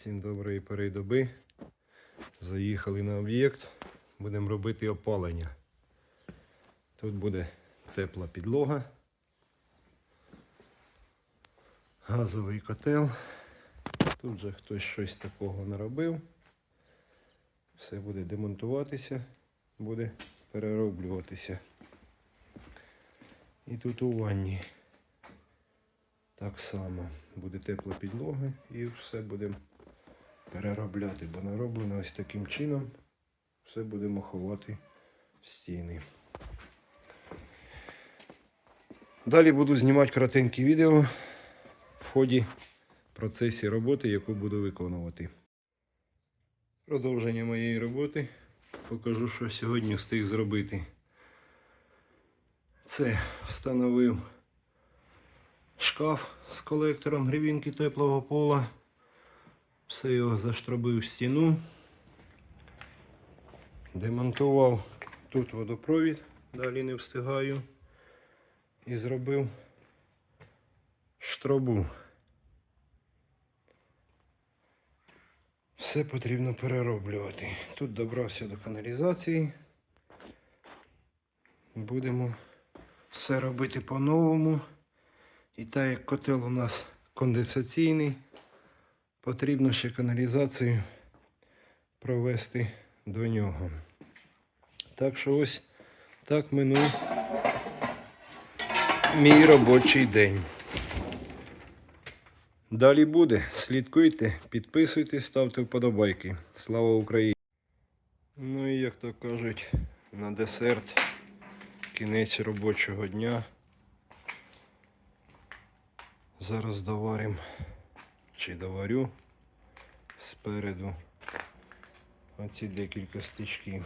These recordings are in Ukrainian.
Всім доброї пори доби. Заїхали на об'єкт. Будемо робити опалення. Тут буде тепла підлога. Газовий котел. Тут же хтось щось такого наробив. Все буде демонтуватися, буде перероблюватися. І тут у ванні так само буде тепла підлога і все будемо переробляти, бо нароблено ось таким чином. Все будемо ховати в стіни. Далі буду знімати коротенькі відео в ході процесі роботи, яку буду виконувати. Продовження моєї роботи покажу, що сьогодні встиг зробити. Це встановив шкаф з колектором грівінки теплого пола. Все його заштробив в стіну. Демонтував тут водопровід, далі не встигаю. І зробив штробу. Все потрібно перероблювати. Тут добрався до каналізації. Будемо все робити по-новому. І так як котел у нас конденсаційний, потрібно ще каналізацію провести до нього. Так що ось так минув мій робочий день. Далі буде. Слідкуйте, підписуйтесь, ставте вподобайки. Слава Україні! Ну і як то кажуть, на десерт кінець робочого дня. Зараз доварим чи доварю спереду оці декілька стичків.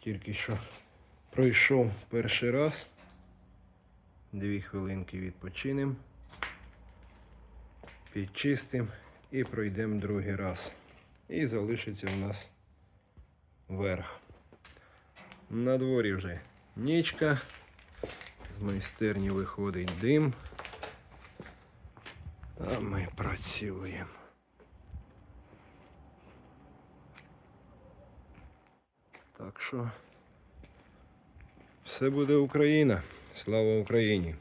Тільки що пройшов перший раз. Дві хвилинки відпочинемо, підчистимо і пройдемо другий раз. І залишиться у нас верх. На дворі вже нічка. З майстерні виходить дим. А ми працюємо. Так що все буде Україна. Слава Україні!